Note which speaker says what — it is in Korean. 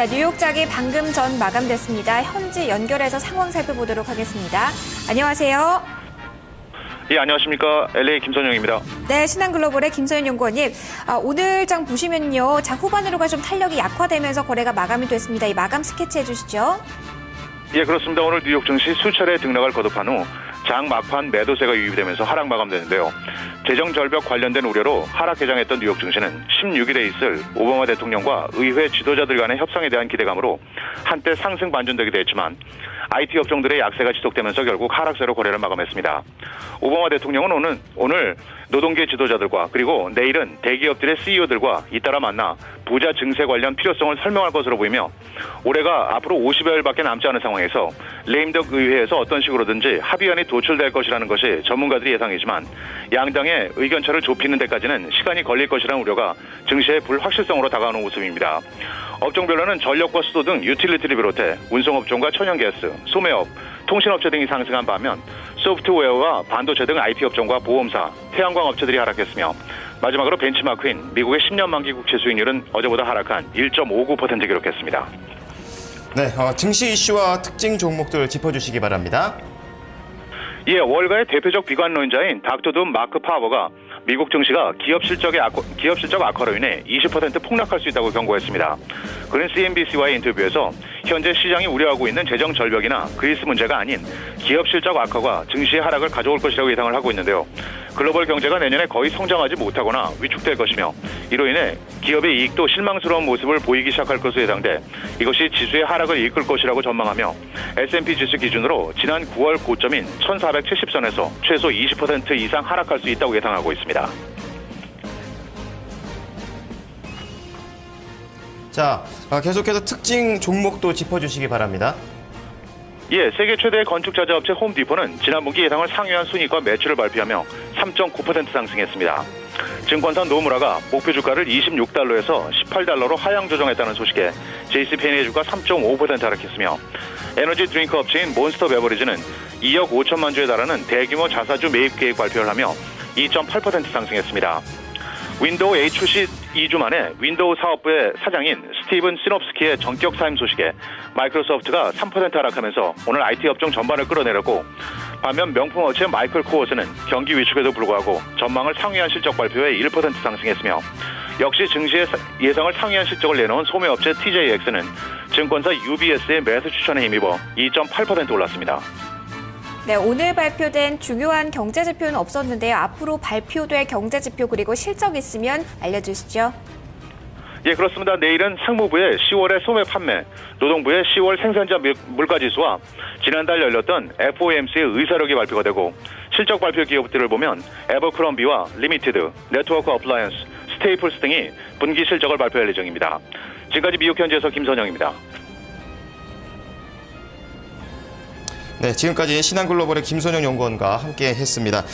Speaker 1: 자, 뉴욕장이 방금 전 마감됐습니다. 현지 연결해서 상황 살펴보도록 하겠습니다. 안녕하세요.
Speaker 2: 예, 안녕하십니까. LA 김선영입니다.
Speaker 1: 네, 신한글로벌의 김소연 연구원님. 아, 오늘 장 보시면요. 장 후반으로가 좀 탄력이 약화되면서 거래가 마감이 됐습니다. 이 마감 스케치 해주시죠.
Speaker 2: 예, 그렇습니다. 오늘 뉴욕 증시 수차례 등락을 거듭한 후 장 막판 매도세가 유입되면서 하락 마감되는데요. 재정 절벽 관련된 우려로 하락 개장했던 뉴욕 증시는 16일에 있을 오바마 대통령과 의회 지도자들 간의 협상에 대한 기대감으로 한때 상승 반전되기도 했지만 IT 업종들의 약세가 지속되면서 결국 하락세로 거래를 마감했습니다. 오바마 대통령은 오늘, 오늘 노동계 지도자들과 그리고 내일은 대기업들의 CEO들과 잇따라 만나 부자 증세 관련 필요성을 설명할 것으로 보이며 올해가 앞으로 50여일밖에 남지 않은 상황에서 레임덕 의회에서 어떤 식으로든지 합의안이 도출될 것이라는 것이 전문가들의 예상이지만 양당의 의견차를 좁히는 데까지는 시간이 걸릴 것이라는 우려가 증시의 불확실성으로 다가오는 모습입니다. 업종별로는 전력과 수도 등 유틸리티를 비롯해 운송업종과 천연가스, 소매업, 통신업체 등이 상승한 반면 소프트웨어와 반도체 등 IT 업종과 보험사, 태양광 업체들이 하락했으며 마지막으로 벤치마크인 미국의 10년 만기 국채 수익률은 어제보다 하락한 1.59% 기록했습니다.
Speaker 3: 네, 어, 증시 이슈와 특징 종목들 짚어주시기 바랍니다.
Speaker 2: 예, 월가의 대표적 비관론자인 닥터둠 마크 파워가 미국 증시가 기업 실적의 악화, 기업 실적 악화로 인해 20% 폭락할 수 있다고 경고했습니다. 그는 CNBC와의 인터뷰에서 현재 시장이 우려하고 있는 재정 절벽이나 그리스 문제가 아닌 기업 실적 악화가 증시의 하락을 가져올 것이라고 예상을 하고 있는데요. 글로벌 경제가 내년에 거의 성장하지 못하거나 위축될 것이며 이로 인해 기업의 이익도 실망스러운 모습을 보이기 시작할 것으로 예상돼 이것이 지수의 하락을 이끌 것이라고 전망하며 S&P 지수 기준으로 지난 9월 고점인 1470선에서 최소 20% 이상 하락할 수 있다고 예상하고 있습니다.
Speaker 3: 자, 어, 계속해서 특징 종목도 짚어주시기 바랍니다.
Speaker 2: 예, 세계 최대 건축 자재 업체 홈디포는 지난 분기 예상을 상회한 순이익과 매출을 발표하며 3.9% 상승했습니다. 증권사 노무라가 목표 주가를 26달러에서 18달러로 하향 조정했다는 소식에 JCPenney 주가 3.5% 하락했으며 에너지 드링크 업체인 몬스터 베버리지는 2억 5천만 주에 달하는 대규모 자사주 매입 계획 발표를 하며 2.8% 상승했습니다. 윈도우 A 출시 2주 만에 윈도우 사업부의 사장인 스티븐 시놉스키의 전격 사임 소식에 마이크로소프트가 3% 하락하면서 오늘 IT 업종 전반을 끌어내렸고 반면 명품 업체 마이클 코어스는 경기 위축에도 불구하고 전망을 상회한 실적 발표에 1% 상승했으며 역시 증시의 사- 예상을 상회한 실적을 내놓은 소매업체 TJX는 증권사 UBS의 매수 추천에 힘입어 2.8% 올랐습니다.
Speaker 1: 네, 오늘 발표된 중요한 경제 지표는 없었는데요. 앞으로 발표될 경제 지표 그리고 실적 있으면 알려주시죠.
Speaker 2: 예, 그렇습니다. 내일은 상무부의 10월의 소매 판매, 노동부의 10월 생산자 물- 물가지수와 지난달 열렸던 FOMC의 의사력이 발표가 되고 실적 발표 기업들을 보면 에버크럼비와 리미티드, 네트워크 어플라이언스, 스테이플스 등이 분기 실적을 발표할 예정입니다. 지금까지 미국 현지에서 김선영입니다.
Speaker 3: 네, 지금까지 신한글로벌의 김선영 연구원과 함께 했습니다.